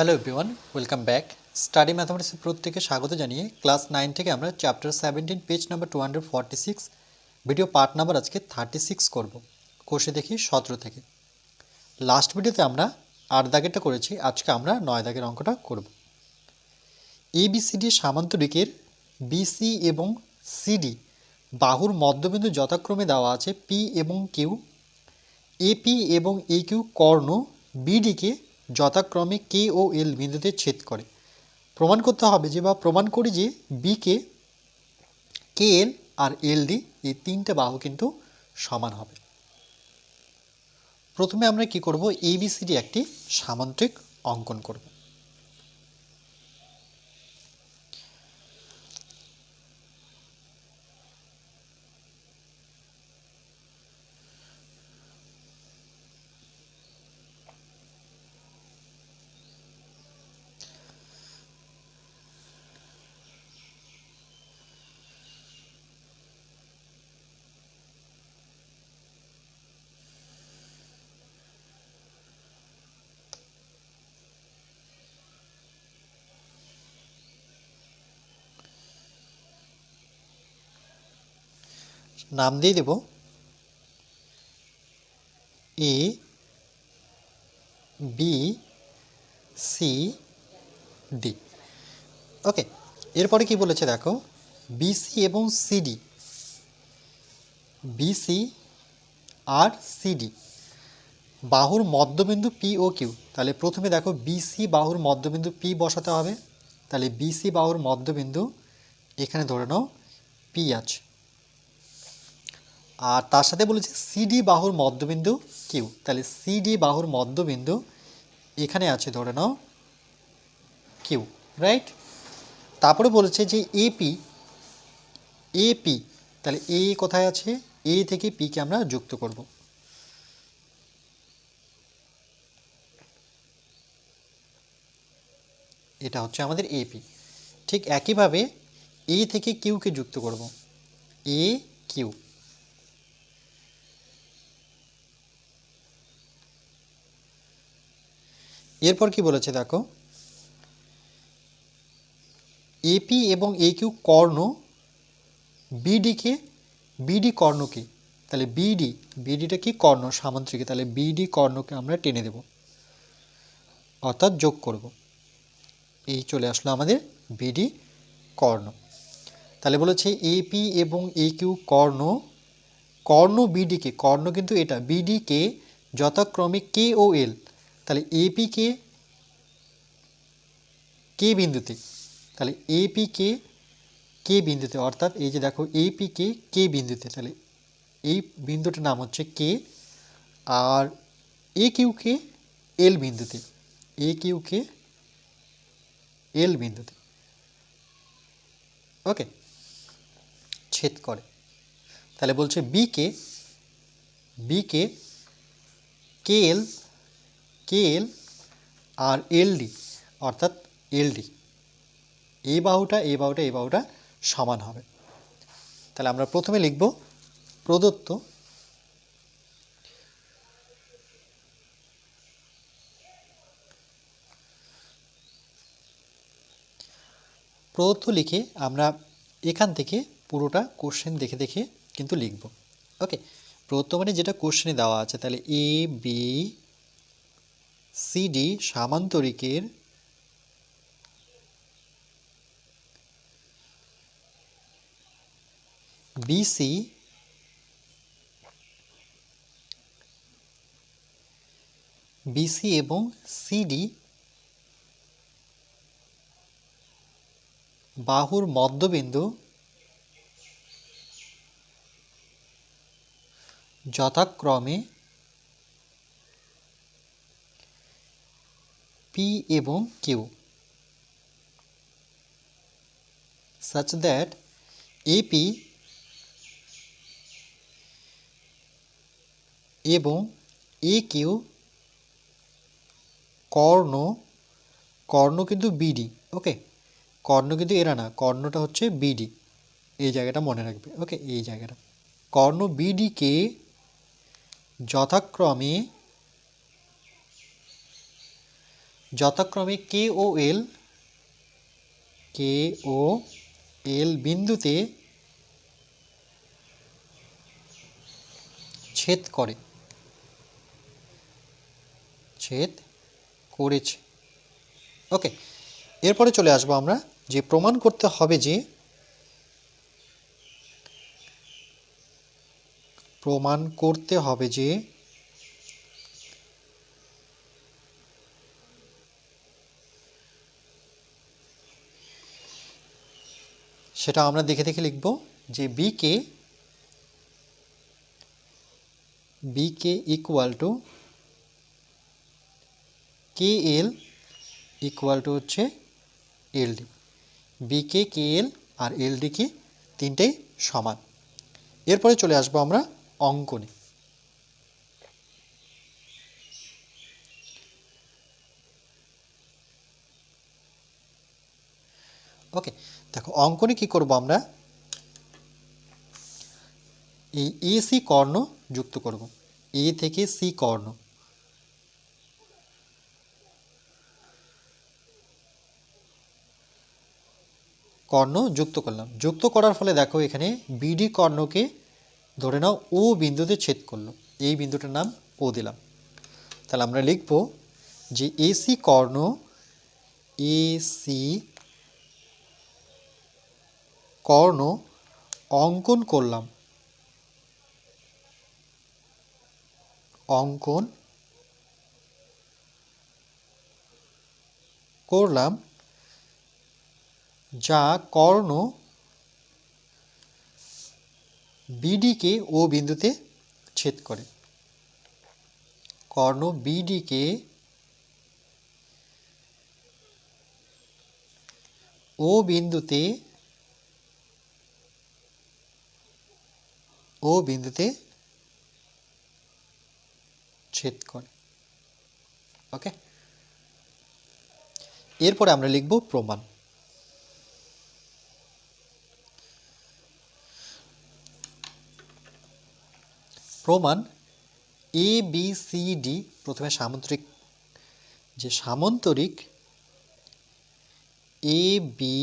Hello everyone welcome back study ম্যাথামেটিক্সের প্রত্যেকে স্বাগত জানিয়ে ক্লাস নাইন থেকে আমরা chapter seventeen page number two hundred forty six video part number আজকে থার্টি সিক্স করব। কোষে দেখি সতেরো থেকে। লাস্ট ভিডিওতে আমরা আট দাগেরটা করেছি, আজকে আমরা নয় দাগের অঙ্কটা করব। এবিসিডি সামান্তরিকের বিসি এবং সিডি বাহুর মধ্যবিন্দু যথাক্রমে দেওয়া আছে পি এবং কিউ এপি এবং এ কিউ কর্ণ বিডিকে যথাক্রমে কে ও এল বিন্দুতে ছেদ করে। প্রমাণ করতে হবে যে বা প্রমাণ করি যে বিকে কে এল আর এল ডি এই তিনটে বাহু কিন্তু সমান হবে। প্রথমে আমরা কি করব? এবিসিডি একটি সামান্তরিক অঙ্কন করব। নাম দিয়ে দেব। A B C D okay এরপরে কি বলেছে দেখো? বিসি এবং সিডি বিসি আর সিডি বাহুর মধ্যবিন্দু পি ও কিউ তাহলে প্রথমে দেখো বিসি বাহুর মধ্যবিন্দু পি বসাতে হবে। তাহলে বিসি বাহুর মধ্যবিন্দু এখানে ধরে নাও পি আছে। আর তার সাথে বলেছে সিডি বাহুর মধ্যবিন্দু কিউ। তাহলে সিডি বাহুর মধ্যবিন্দু এখানে আছে, ধরে নাও, কিউ রাইট তারপরে বলেছে যে এপি এপি তাহলে এ কোথায় আছে? এ থেকে পিকে আমরা যুক্ত করব। এটা হচ্ছে আমাদের এপি ঠিক একইভাবে এ থেকে কিউকে যুক্ত করব। এ কিউ এরপর কি বলেছে দেখো? এপি এবং এ কিউ কর্ণ বিডিকে বিডি কর্ণকে তাহলে বিডি বিডিটা কি কর্ণ? সামান্তরিকে। তাহলে বিডি কর্ণকে আমরা টেনে দেব। অর্থাৎ যোগ করব। এই চলে আসলো আমাদের বিডি কর্ণ। তাহলে বলেছে এপি এবং এ কিউ কর্ণ কর্ণ বিডিকে কর্ণ কিন্তু এটা। বিডিকে যথাক্রমে কে ও এল তাহলে এপি কে কে বিন্দুতে, তাহলে এপি কে কে বিন্দুতে, অর্থাৎ এই যে দেখো এপি কে কে বিন্দুতে, তাহলে এই বিন্দুটার নাম হচ্ছে কে আর এ কিউ কে এল বিন্দুতে এ কিউ কে এল বিন্দুতে। ওকে ছেদ করে। তাহলে বলছে বিকে বিকে কে কে এল আর এলডি, অর্থাৎ এলডি। এই বাহুটা এই বাহুটা এই বাহুটা সমান হবে। তাহলে আমরা প্রথমে লিখব প্রদত্ত প্রদত্ত লিখে আমরা এখান থেকে পুরোটা কোশ্চেন দেখে দেখে কিন্তু লিখব। ওকে প্রদত্ত মানে যেটা কোশ্চেনে দেওয়া আছে, তাহলে এ বি সিডি সামান্তরিকের বিসি বিসি এবং সিডি বাহুর মধ্যবিন্দু যথাক্রমে পি এবং কিউ such that AP এবং এ কিউ কর্ণ কর্ণ কিন্তু বিডি ওকে কর্ণ কিন্তু এরা না, কর্ণটা হচ্ছে বিডি এই জায়গাটা মনে রাখবে ওকে এই জায়গাটা। কর্ণ বিডিকে যথাক্রমে যথাক্রমে কে ও এল কে ও এল বিন্দুতে ছেদ করে। ছেদ করেছে। ওকে, এরপরে চলে আসব আমরা যে প্রমাণ করতে হবে যে প্রমাণ করতে হবে যে সেটা আমরা দেখে দেখে লিখব যে BK BK equal to KL equal equal to হচ্ছে LD B K K L আর এলডি কি তিনটেই সমান। এরপরে চলে আসব আমরা অঙ্কনে। ওকে দেখো, অঙ্কনে কি করব আমরা? এই এ, সি, কর্ণ যুক্ত করব। এ থেকে সি, কর্ণ। কর্ণ যুক্ত করলাম। যুক্ত করার ফলে দেখো, এখানে বিডি কর্ণকে ধরে নাও ও বিন্দুতে ছেদ করল। এই বিন্দুটার নাম ও দিলাম। তাহলে আমরা লিখব যে এসি কর্ণ এসি কর্ণ অঙ্কন করলাম। অঙ্কন করলাম যা কর্ণ বিডিকে ও বিন্দুতে ছেদ করে। কর্ণ বিডিকে ও বিন্দুতে ও বিন্দুতে ছেদ করে। ওকে এরপরে আমরা লিখব প্রমাণ। প্রমাণ এ বি সি ডি প্রথমে সামুদ্রিক। যে সামন্তরিক এ বি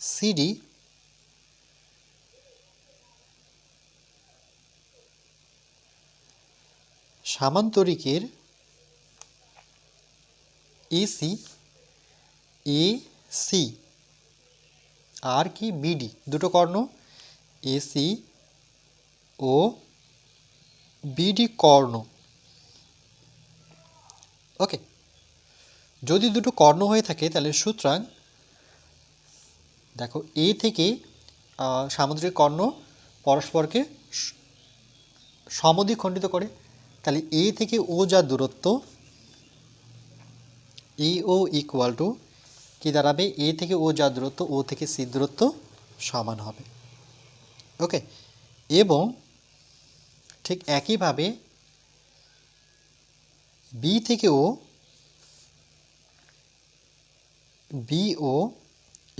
সি ডি সামান্তরিকের এসি এ সি আর কি বিডি দুটো কর্ণ, এসি ও বিডি কর্ণ। ওকে, যদি দুটো কর্ণ হয়ে থাকে তাহলে সুতরাং দেখো এ থেকে সামুদ্রিক কর্ণ পরস্পরকে সমদ্বিখণ্ডিত করে। তাহলে এ থেকে ও যা দূরত্ব ই ও ইকুয়াল টু কী দাঁড়াবে? এ থেকে ও যা দূরত্ব ও থেকে সি দূরত্ব সমান হবে। ওকে এবং ঠিক একইভাবে বি থেকে O B O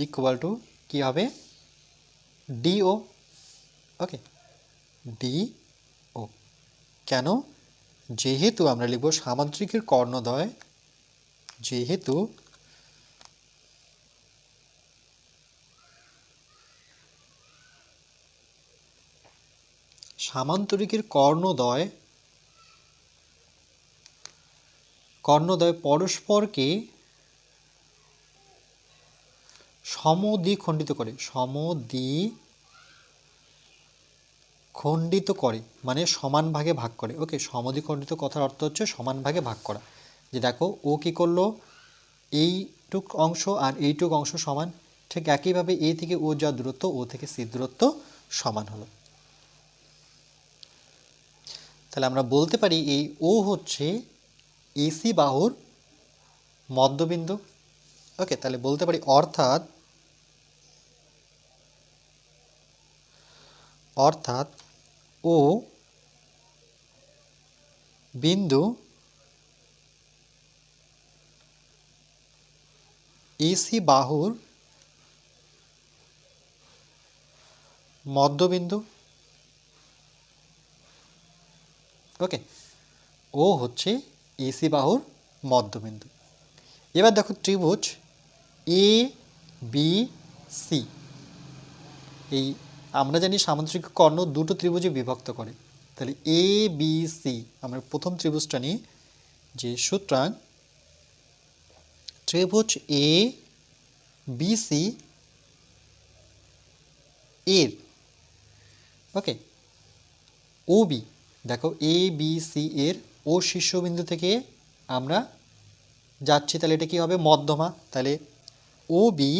equal to কী হবে? ডিও ওকে ডি ও কেন? যেহেতু আমরা লিখব সামাদ্রিকের কর্ণদ্বয় যেহেতু সামান্তরিকের কর্ণদ্বয় কর্ণদ্বয় পরস্পরকে সমদ্বি খণ্ডিত করে সমদ্বি খণ্ডিত করে মানে সমান ভাগে ভাগ করে। ওকে সমদ্বি খণ্ডিত কথার অর্থ হচ্ছে সমান ভাগে ভাগ করা। যে দেখো, ও কি করল? এইটুক অংশ আর এইটুক অংশ সমান, ঠিক একইভাবে এ থেকে ও যা দূরত্ব, ও থেকে সি দূরত্ব সমান হলো। তাহলে আমরা বলতে পারি এই ও হচ্ছে এসি বাহুর মধ্যবিন্দু। ওকে, তাহলে বলতে পারি অর্থাৎ অর্থাৎ ও বিন্দু এসি বাহুর মধ্যবিন্দু। ওকে, ও হচ্ছে এসি বাহুর মধ্যবিন্দু। এবার দেখো ত্রিভুজ এ, বি, সি। এই আমরা জানি সামুদ্রিক কর্ণ দুটো ত্রিভুজে বিভক্ত করে। তাহলে এ বি সি আমরা প্রথম ত্রিভুজটা নিই, যে সুতরাং ত্রিভুজ এ বি সি এর। ওকে ও বি দেখো এ বি সি এর ও শীর্ষবিন্দু থেকে আমরা যাচ্ছি, তাহলে এটা কি হবে? মধ্যমা। তাহলে ও বি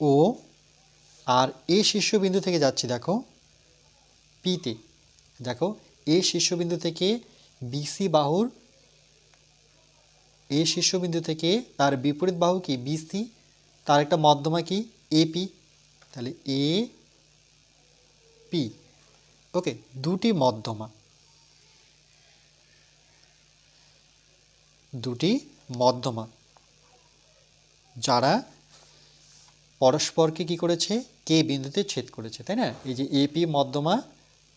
ও আর এ শীর্ষবিন্দু থেকে যাচ্ছি, দেখো। পিতে, দেখো, এ শীর্ষবিন্দু থেকে বিসি বাহুর, এ শীর্ষবিন্দু থেকে তার বিপরীত বাহু কি? বিসি। তার একটা মধ্যমা কি? এপি তাহলে এ পি। ওকে, দুটি মধ্যমা। দুটি মধ্যমা। যারা পরস্পরকে কি করেছে? কে বিন্দুতে ছেদ করেছে, তাই না? এই যে এপি মধ্যমা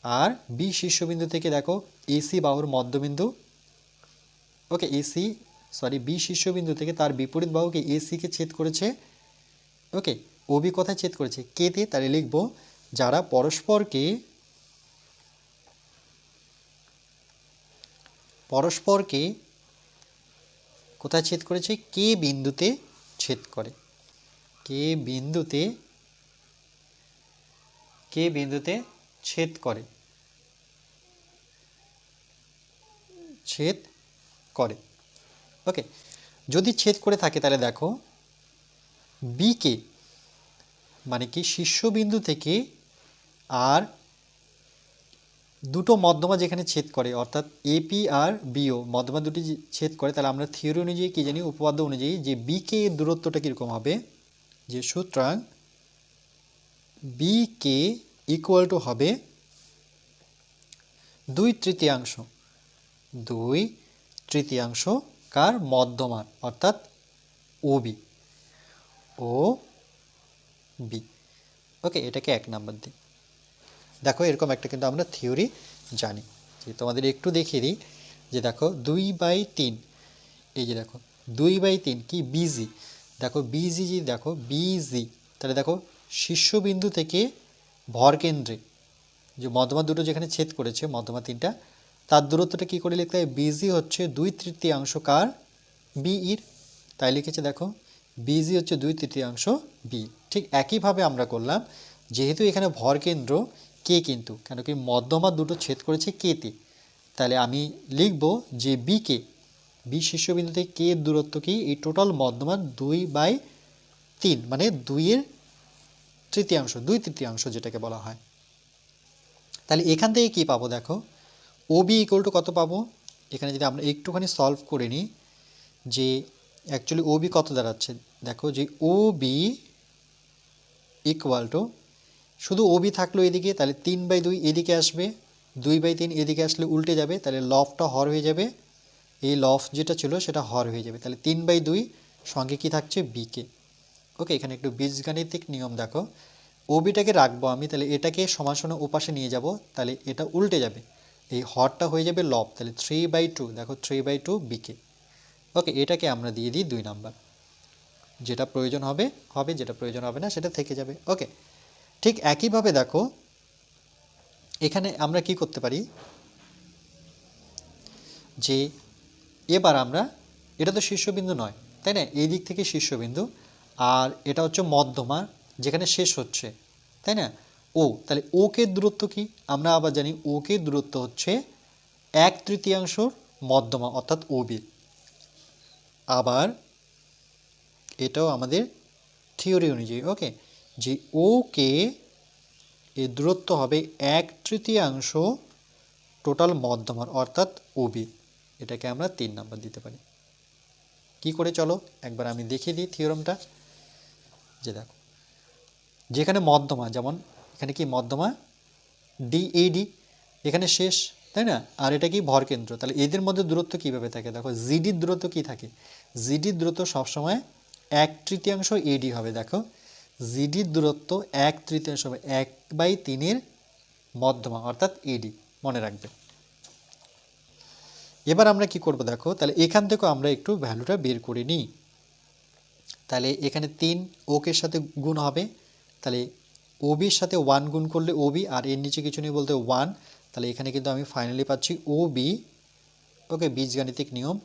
আর বি শীর্ষবিন্দু থেকে দেখো এসি বাহুর মধ্যবিন্দু। ওকে এসি সরি বি শীর্ষবিন্দু থেকে তার বিপরীত বাহুকে এসিকে ছেদ করেছে। ওকে ওবি কোথায় ছেদ করেছে? কেতে তাহলে লিখব, যারা পরস্পরকে পরস্পরকে কোথায় ছেদ করেছে? কে বিন্দুতে ছেদ করে। কে বিন্দুতে কে বিন্দুতে ছেদ করে? ছেদ করে। ওকে যদি ছেদ করে থাকে তাহলে দেখো বিকে মানে কি শীর্ষবিন্দু থেকে আর দুটো মধ্যমা যেখানে ছেদ করে, অর্থাৎ এপি আর বিও মধ্যমা দুটি ছেদ করে, তাহলে আমরা থিওরি অনুযায়ী কী জানি, উপপাদ্য অনুযায়ী যে বিকে দূরত্বটা কীরকম হবে? যে সুতরাং বিকে ইকুয়াল টু হবে দুই তৃতীয়াংশ। দুই তৃতীয়াংশ কার মধ্যমান, অর্থাৎ ওবি ও বি ওকে এটাকে এক নাম্বার দিই। দেখো, এরকম একটা কিন্তু আমরা থিওরি জানি। যে তোমাদের একটু দেখিয়ে দিই, যে দেখো দুই বাই তিন, এই যে দেখো, দুই বাই তিন কি বিজি দেখো বিজি জি দেখো বিজি তাহলে দেখো শীর্ষবিন্দু থেকে ভর কেন্দ্রে, যে মধ্যমা দুটো যেখানে ছেদ করেছে, মধ্যমা তিনটা, তার দূরত্বটা কী করে লিখতে হয়? বিজি হচ্ছে দুই তৃতীয়াংশ কার? বিইর তাই লিখেছে দেখো বিজি হচ্ছে দুই তৃতীয়াংশ বি ঠিক একইভাবে আমরা করলাম, যেহেতু এখানে ভর কেন্দ্র কে কিন্তু, কেন কি মধ্যমা দুটো ছেদ করেছে কেতে তাহলে আমি লিখব যে বিকে বি শীর্ষবিন্দু থেকে কে দূরত্ব কি? এই টোটাল মধ্যমা দুই বাই তিন মানে দুইয়ের তৃতীয়াংশ, দুই তৃতীয়াংশ যেটাকে বলা হয়। তাহলে এখান থেকে কি পাবো দেখো? ও বি ইকুয়াল টু কত পাবো? এখানে যদি আমরা একটুখানি সলভ করে নিই যে অ্যাকচুয়ালি ও বি কত দাঁড়াচ্ছে? দেখো যে ও বি ইকুয়াল টু শুধু ও বি থাকল এদিকে, তাহলে তিন বাই দুই এদিকে আসবে, দুই বাই তিন এদিকে আসলে উল্টে যাবে, তাহলে লফটা হর হয়ে যাবে। এই লফ যেটা ছিল সেটা হর হয়ে যাবে। তাহলে তিন বাই দুই সঙ্গে কি থাকছে? বিকে ওকে এখানে একটু বীজগাণিতিক নিয়ম দেখো। ওবিটাকে রাখব আমি, তাহলে এটাকে সমান ওপাশে নিয়ে যাব, তাহলে এটা উল্টে যাবে। এই হরটা হয়ে যাবে লব তাহলে থ্রি বাই টু দেখো three by two BK okay এটাকে আমরা দিয়ে দিই দুই নাম্বার। যেটা প্রয়োজন হবে হবে, যেটা প্রয়োজন হবে না, সেটা থেকে যাবে। ওকে ঠিক একইভাবে দেখো, এখানে আমরা কি করতে পারি? যে এবার আমরা, এটা তো শীর্ষবিন্দু নয়, তাই না? এই দিক থেকে শীর্ষবিন্দু, আর এটা হচ্ছে মধ্যমা যেখানে শেষ হচ্ছে, তাই না? ও, তাহলে ওকে দূরত্ব কি? আমরা আবার জানি ওকে দূরত্ব হচ্ছে এক তৃতীয়াংশর মধ্যমা, অর্থাৎ ওবি আবার এটাও আমাদের থিওরি অনুযায়ী, ওকে? যে ওকে এর দূরত্ব হবে এক তৃতীয়াংশ টোটাল মধ্যমার, অর্থাৎ ওবি এটাকে আমরা তিন নাম্বার দিতে পারি। কি করে চলো? একবার আমি দেখিয়ে দিই থিওরামটা। যে দেখো, যেখানে মধ্যমা, যেমন এখানে কি মধ্যমা? ডিএডি এখানে শেষ, তাই না? আর এটা কি ভরকেন্দ্র তাহলে এদের মধ্যে দূরত্ব কীভাবে থাকে? দেখো জিডির দূরত্ব কি থাকে? জিডির দূরত্ব সবসময় এক তৃতীয়াংশ এডি হবে, দেখো। জিডির দূরত্ব এক তৃতীয়াংশ হবে এক বাই তিনের মধ্যমা, অর্থাৎ এডি মনে রাখবে। এবার আমরা কি করব দেখো? তাহলে এখান থেকেও আমরা একটু ভ্যালুটা বের করে নিই। তাহলে এখানে তিন ওকের সাথে গুণ হবে। তাহলে ওবির সাথে ওয়ান গুণ করলে ওবি আর এর নিচে কিছু নেই বলতে ওয়ান তাহলে এখানে কিন্তু আমি ফাইনালি পাচ্ছি ও বি ওকে বীজগাণিতিক নিয়ম।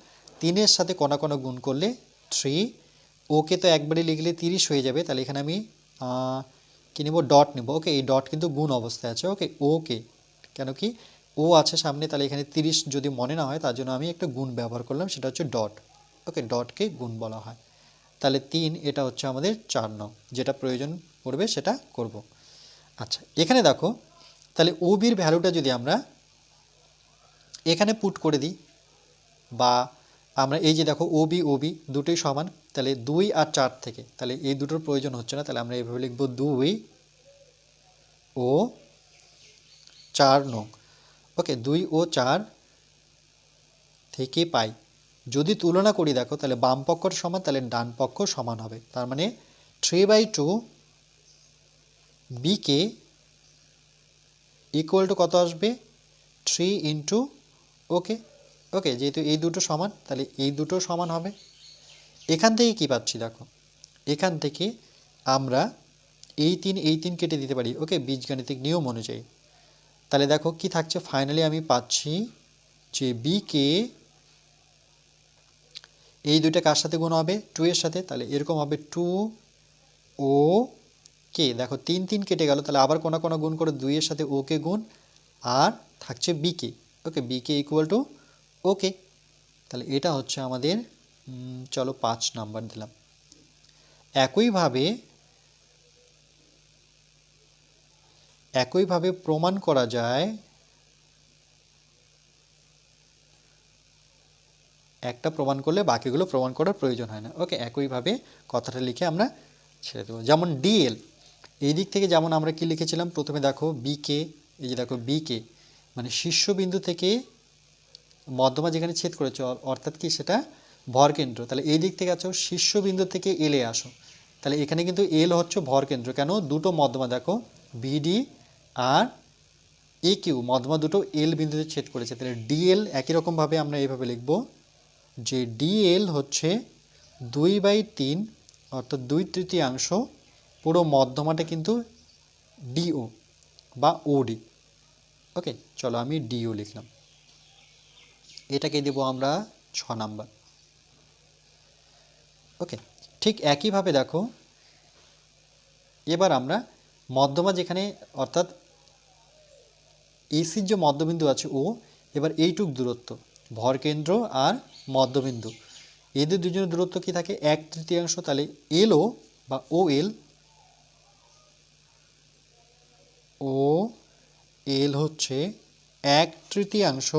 তিনের সাথে কণা কণা গুণ করলে থ্রি ওকে তো একবারে লিখলে তিরিশ হয়ে যাবে। তাহলে এখানে আমি কি নেব? ডট নেব। ওকে এই ডট কিন্তু গুণ অবস্থায় আছে। ওকে ওকে কেন কি? ও আছে সামনে, তাহলে এখানে তিরিশ যদি মনে না হয়, তার জন্য আমি একটা গুণ ব্যবহার করলাম, সেটা হচ্ছে ডট ওকে ডটকে গুণ বলা হয়। তাহলে তিন, এটা হচ্ছে আমাদের চার নং, যেটা প্রয়োজন পড়বে সেটা করব। আচ্ছা এখানে দেখো, তাহলে ওবির ভ্যালুটা যদি আমরা এখানে পুট করে দিই, বা আমরা এই যে দেখো ওবি ওবি দুটোই সমান, তাহলে দুই আর চার থেকে, তাহলে এই দুটোর প্রয়োজন হচ্ছে না, তাহলে আমরা এইভাবে লিখব দুই, ও, চার নং। ওকে, দুই ও চার থেকে পাই। যদি তুলনা করি, দেখো, তাহলে বাম পক্ষর সমান, তাহলে ডান পক্ষ সমান হবে। তার মানে three by two BK equal to কত আসবে? থ্রি ইন্টু ওকে ওকে যেহেতু এই দুটো সমান, তাহলে এই দুটো সমান হবে। এখান থেকে কি পাচ্ছি, দেখো, এখান থেকে আমরা এই তিন এই তিন কেটে দিতে পারি ওকে বীজগাণিতিক নিয়ম অনুযায়ী। তাহলে দেখো কি থাকছে? ফাইনালি আমি পাচ্ছি যে বিকে এই দুইটা কার সাথে গুণ হবে? টু এর সাথে, তাহলে এরকম হবে টু ও কে দেখো তিন তিন কেটে গেল, তাহলে আবার কোনা কোনা গুণ করে দুইয়ের সাথে ওকে গুণ, আর থাকছে বিকে ওকে বিকে ইকুয়াল টু ওকে তাহলে এটা হচ্ছে আমাদের চলো পাঁচ নাম্বার দিলাম। একইভাবে একইভাবে প্রমাণ করা যায়। একটা প্রমাণ করলে বাকিগুলো প্রমাণ করার প্রয়োজন হয় না। ওকে, একইভাবে কথাটা লিখে আমরা ছেড়ে দেবো। যেমন ডিএল এই দিক থেকে যেমন আমরা কি লিখেছিলাম? প্রথমে দেখো বিকে এই যে দেখো বিকে মানে শীর্ষবিন্দু থেকে মধ্যমা যেখানে ছেদ করেছে অর্থাৎ কি সেটা ভরকেন্দ্র তাহলে এই দিক থেকে আছো, শীর্ষবিন্দু থেকে এলে আসো। তাহলে এখানে কিন্তু এল হচ্ছে ভরকেন্দ্র কেন? দুটো মধ্যমা দেখো বিডি আর এ কিউ, মধ্যমা দুটো এল বিন্দুতে ছেদ করেছে। তাহলে ডিএল একই রকমভাবে আমরা এইভাবে লিখব যে ডিএল হচ্ছে দুই বাই তিন, অর্থাৎ দুই তৃতীয়াংশ, পুরো মধ্যমাটা কিন্তু ডিও বা ওডি ওকে, চলো আমি ডিও লিখলাম। এটাকে দেব আমরা ছ নাম্বার। ওকে, ঠিক একইভাবে দেখো, এবার আমরা মধ্যমা যেখানে, অর্থাৎ এসির যে মধ্যবিন্দু আছে ও, এবার এইটুক দূরত্ব ভরকেন্দ্র আর মধ্যবিন্দু। এদের দুজনের দূরত্ব কি থাকে? এক তৃতীয়াংশ, তাহলে এলও বা ও এল ও এল হচ্ছে এক তৃতীয়াংশ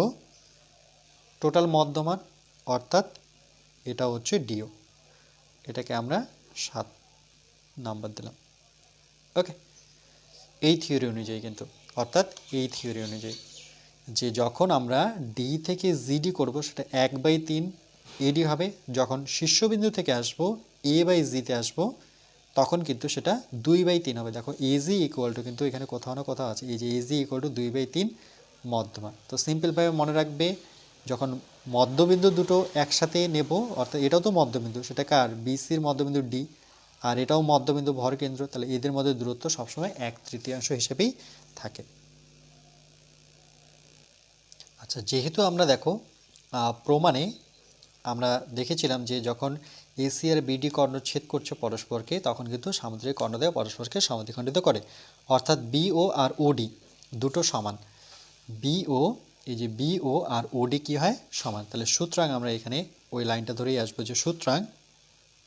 টোটাল মধ্যমান, অর্থাৎ এটা হচ্ছে ডিও এটাকে আমরা সাত নাম্বার দিলাম। ওকে এই থিওরি অনুযায়ী কিন্তু। অর্থাৎ এই থিওরি অনুযায়ী যে যখন আমরা ডি থেকে জিডি করব, সেটা এক বাই তিন এডি হবে। যখন শীর্ষবিন্দু থেকে আসব এ বাই জিতে আসব, তখন কিন্তু সেটা দুই বাই তিন হবে। দেখো এজি ইকুয়াল টু কিন্তু এখানে কোথাও না কোথাও আছে। এই যে এজি ইকুয়াল টু দুই বাই তিন মধ্যমা তো সিম্পলভাবে মনে রাখবে, যখন মধ্যবিন্দু দুটো একসাথে নেব, অর্থাৎ এটাও তো মধ্যবিন্দু, সেটা কার? বিসির মধ্যবিন্দু ডি আর এটাও মধ্যবিন্দু ভর কেন্দ্র, তাহলে এদের মধ্যে দূরত্ব সবসময় এক তৃতীয়াংশ হিসেবেই থাকে। আচ্ছা যেহেতু আমরা দেখো প্রমাণে আমরা দেখেছিলাম যে যখন এসি আর বিডি কর্ণ ছেদ করছে পরস্পরকে, তখন কিন্তু সামুদ্রিক কর্ণদ্বয় পরস্পরকে সমাধিখণ্ডিত করে। অর্থাৎ বিও আর ওডি দুটো সমান। বিও এই যে বিও আর ওডি কি হয়? সমান। তাহলে সুতরাং আমরা এখানে ওই লাইনটা ধরেই আসব যে সুতরাং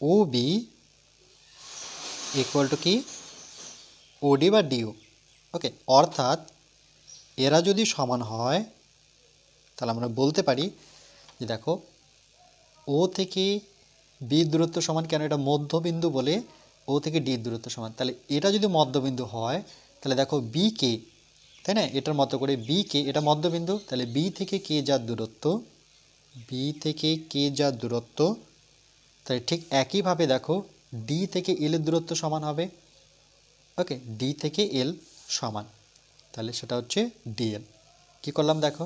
ও বি ইকুয়াল টু কি? ওডি বা ডিও ওকে অর্থাৎ এরা যদি সমান হয়, তাহলে আমরা বলতে পারি যে দেখো ও থেকে বি দূরত্ব সমান কেন? এটা মধ্যবিন্দু বলে ও থেকে ডি দূরত্ব সমান। তাহলে এটা যদি মধ্যবিন্দু হয়, তাহলে দেখো বি কে তাই না? এটার মতো করে বি কে এটা মধ্যবিন্দু। তাহলে বি থেকে কে যার দূরত্ব বি থেকে কে যার দূরত্ব, তাহলে ঠিক একইভাবে দেখো ডি থেকে এল এর দূরত্ব সমান হবে। ওকে ডি থেকে এল সমান। তাহলে সেটা হচ্ছে ডিএল কি করলাম দেখো?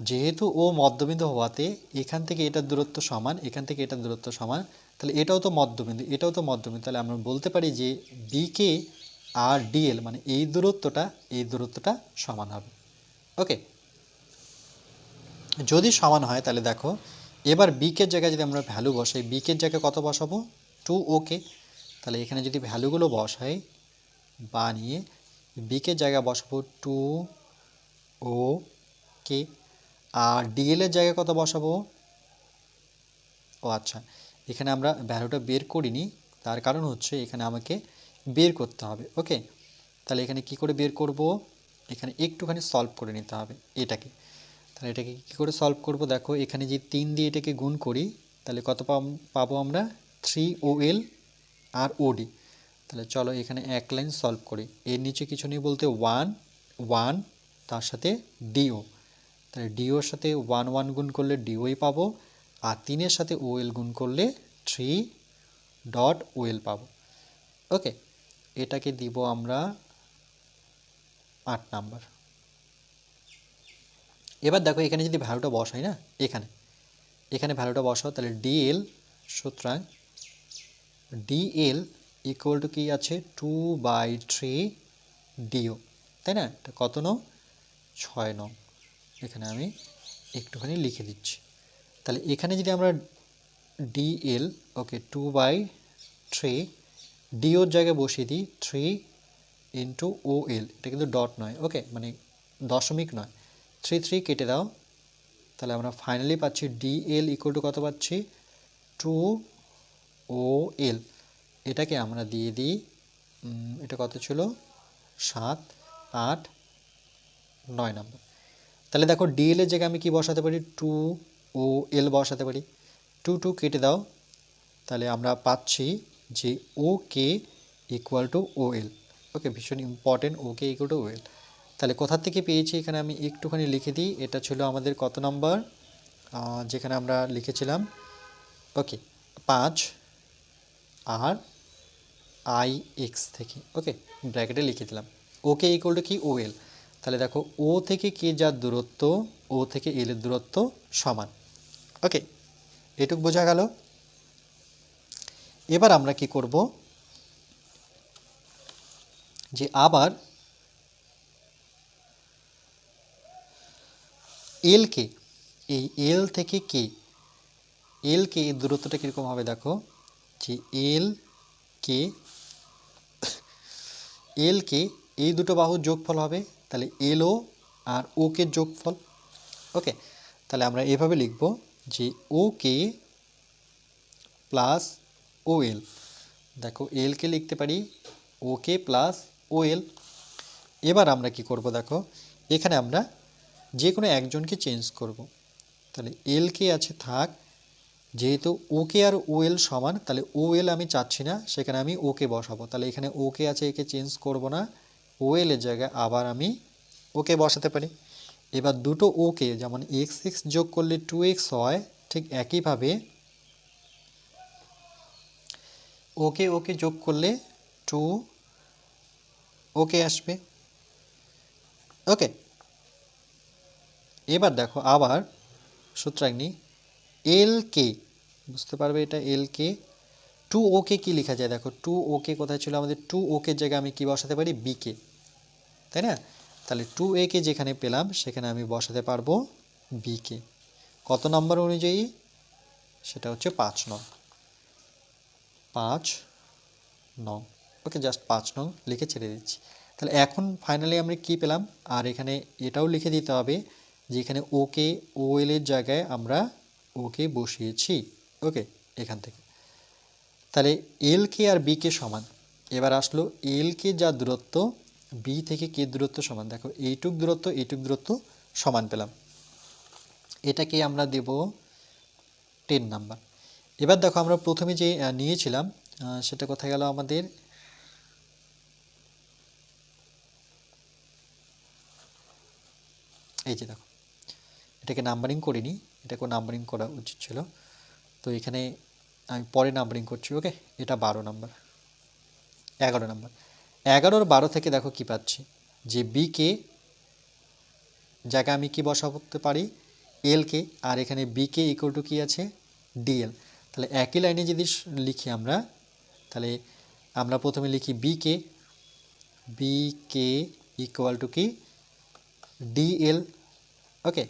যেহেতু ও মধ্যবিন্দু হওয়াতে এখান থেকে এটার দূরত্ব সমান, এখান থেকে এটার দূরত্ব সমান, তাহলে এটাও তো মধ্যবিন্দু, এটাও তো মধ্যবিন্দু। তাহলে আমরা বলতে পারি যে বিকে আর ডিএল মানে এই দূরত্বটা এই দূরত্বটা সমান হবে। ওকে যদি সমান হয় তাহলে দেখো, এবার বিকের জায়গায় যদি আমরা ভ্যালু বসাই বিকের জায়গায় কত বসাবো? টু ওকে তাহলে এখানে যদি ভ্যালুগুলো বসাই, বানিয়ে বিকের জায়গায় বসাবো টু ও কে আর ডিএলের জায়গায় কত বসাবো? ও আচ্ছা এখানে আমরা ভ্যালুটা বের করিনি, তার কারণ হচ্ছে এখানে আমাকে বের করতে হবে ওকে তাহলে এখানে কি করে বের করব? এখানে একটুখানি সলভ করে নিতে হবে এটাকে। তাহলে এটাকে কী করে সলভ করব? দেখো, এখানে যে তিন দিয়ে এটাকে গুণ করি, তাহলে কত পাবো আমরা? থ্রি ও এল আর ওডি তাহলে চলো এখানে এক লাইন সলভ করি। এর নিচে কিছু নেই বলতে ওয়ান ওয়ান, তার সাথে ডিও তাহলে ডিওর সাথে ওয়ান ওয়ান গুণ করলে ডিওই পাবো আর তিনের সাথে ওএল গুণ করলে থ্রি ডট ওএল পাবো। ওকে, এটাকে দিব আমরা আট নাম্বার। এবার দেখো এখানে যদি ভ্যালুটা বসাই না, এখানে এখানে ভ্যালুটা বসাও, তাহলে ডিএল সুতরাং ডিএল ইকুয়াল টু কি আছে? টু বাই থ্রি ডিও তাই না? এটা কত নং? ছয় নং। এখানে আমি একটুখানি লিখে দিচ্ছি। তাহলে এখানে যদি আমরা DL okay two by three ডিওর জায়গায় বসিয়ে দিই থ্রি ইন্টু ও এল এটা কিন্তু ডট নয় ওকে মানে দশমিক নয়। থ্রি থ্রি কেটে দাও। তাহলে আমরা ফাইনালি পাচ্ছি ডিএল ইকুয়াল টু কত পাচ্ছি? Two O L. এটাকে আমরা দিয়ে দিই এটা কত ছিল? সাত, আট, নয় নম্বর। তাহলে দেখো ডিএল এর জায়গায় আমি কি বসাতে পারি? টু ও এল বসাতে পারি। টু টু কেটে দাও। তাহলে আমরা পাচ্ছি যে ও K equal to O L. Okay, ভীষণ important O K equal to O L. তাহলে কোথা থেকে পেয়েছি? এখানে আমি একটুখানি লিখে দিই। এটা ছিল আমাদের কত নাম্বার? যেখানে আমরা লিখেছিলাম। ওকে, পাঁচ আর আই এক্স থেকে ওকে ব্র্যাকেটে লিখে দিলাম। ওকে ইকুয়াল টু কি? ও এল তাহলে দেখো ও থেকে কে যার দূরত্ব ও থেকে এল এর দূরত্ব সমান। ওকে এটুক বোঝা গেল। এবার আমরা কি করব? যে আবার এল কে এই এল থেকে কে এল কে এর দূরত্বটা কীরকম হবে দেখো? যে এল কে? এল কে, এই দুটো বাহুর যোগফল হবে। তাহলে এল ও আর ও কে যোগফল। ওকে, তাহলে আমরা এভাবে লিখব যে ও কে প্লাস ও এল। দেখো এলকে লিখতে পারি, ও কে প্লাস ও এল। এবার আমরা কি করব দেখো, এখানে আমরা যে কোনো একজনকে চেঞ্জ করব। তাহলে এল কে আছে থাক যেহেতু ওকে আর ওএল সমান, তাহলে ওএল আমি চাচ্ছি না, সেখানে আমি ওকে বসাবো। তাহলে এখানে ওকে আছে, একে চেঞ্জ করব না। ওএল এর জায়গায় আবার আমি ওকে বসাতে পারি। এবার দুটো ওকে, যেমন এক্স এক্স যোগ করলে টু এক্স হয়, ঠিক একইভাবে ওকে ওকে যোগ করলে টু ওকে আসবে। ওকে এবার দেখো আবার সূত্রাগ্নি এল কে বুঝতে পারবে এটা এল কে টু ওকে কী লেখা যায়? দেখো টু ওকে কোথায় ছিল আমাদের? টু ওকে জায়গায় আমি কি বসাতে পারি? বিকে তাই না? তাহলে টু এ কে যেখানে পেলাম, সেখানে আমি বসাতে পারব বিকে কত নম্বর অনুযায়ী? সেটা হচ্ছে পাঁচ নং। পাঁচ নং। ওকে জাস্ট পাঁচ নং লিখে ছেড়ে দিচ্ছি। তাহলে এখন ফাইনালি আমরা কি পেলাম? আর এখানে এটাও লিখে দিতে হবে যে এখানে ওকে ও এল এর জায়গায় আমরা ওকে বসিয়েছি। ওকে, এখান থেকে। তাহলে এল কে আর বি কে সমান। এবার আসলো এল কে যা দূরত্ব বি থেকে কে দূরত্ব সমান। দেখো, এইটুক দূরত্ব এইটুক দূরত্ব সমান পেলাম। এটাকে আমরা দেব টেন নাম্বার এবার দেখো, আমরা প্রথমে যে নিয়েছিলাম সেটা কোথায় গেল আমাদের? এই যে দেখো এটাকে নাম্বারিং করিনি এটাকে নাম্বারিং করা উচিত ছিল। তো এখানে আমি পরে নাম্বারিং করছি ওকে এটা বারো নাম্বার এগারো নাম্বার এগারোর বারো থেকে দেখো কি পাচ্ছি। যে বিকে জায়গায় আমি কি বসাতে পারি? এলকে আর এখানে বিকে ইকুয়াল টু কী আছে? ডিএল তাহলে একই লাইনে যদি লিখি আমরা, তাহলে আমরা প্রথমে লিখি বিকে বিকে ইকুয়াল টু কি? ডিএল ওকে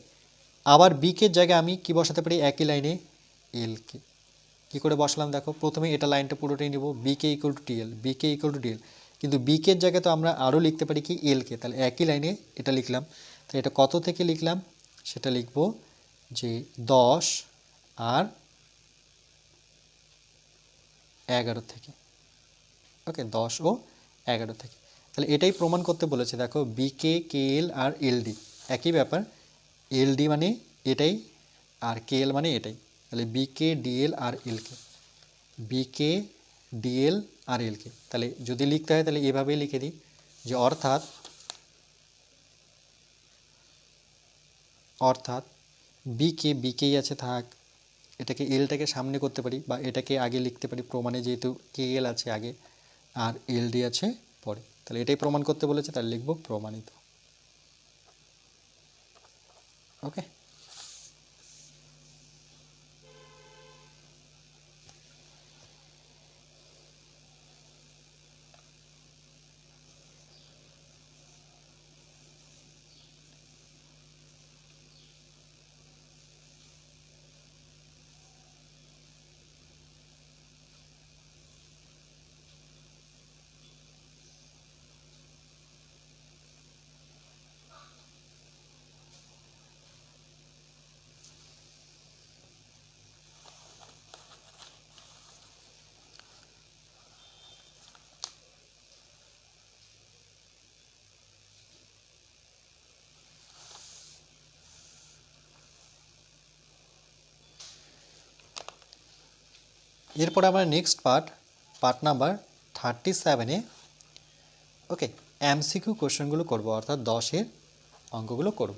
আবার বিকের জায়গায় আমি কি বসাতে পারি? একই লাইনে এলকে কী। করে বসলাম দেখো? প্রথমে এটা লাইনটা পুরোটাই নেব। BK equal to TL BK equal to DL কিন্তু বিকের জায়গায় তো আমরা আরও লিখতে পারি কি? এলকে তাহলে একই লাইনে এটা লিখলাম। তাহলে এটা কত থেকে লিখলাম? সেটা লিখব যে দশ আর এগারো থেকে। ওকে, দশ ও এগারো থেকে। তাহলে এটাই প্রমাণ করতে বলেছে। দেখো বিকে কেএল আর এলডি একই ব্যাপার। এলডি মানে এটাই আর কেএল মানে এটাই। তাহলে বিকে ডিএল আর এলকে বিকে ডিএল আর এলকে তাহলে যদি লিখতে হয় তাহলে এভাবেই লিখে দিই যে অর্থাৎ অর্থাৎ বিকে বিকেই আছে থাক, এটাকে এলটাকে সামনে করতে পারি বা এটাকে আগে লিখতে পারি। প্রমাণে যেহেতু কে এল আছে আগে আর এলডি আছে পরে। তাহলে এটাই প্রমাণ করতে বলেছে, তাহলে লিখব প্রমাণিত। ওকে এরপর আমরা next part part number thirty সেভেনে ওকে এমসিকিউ কোশ্চেনগুলো করব, অর্থাৎ দশের অঙ্কগুলো করব।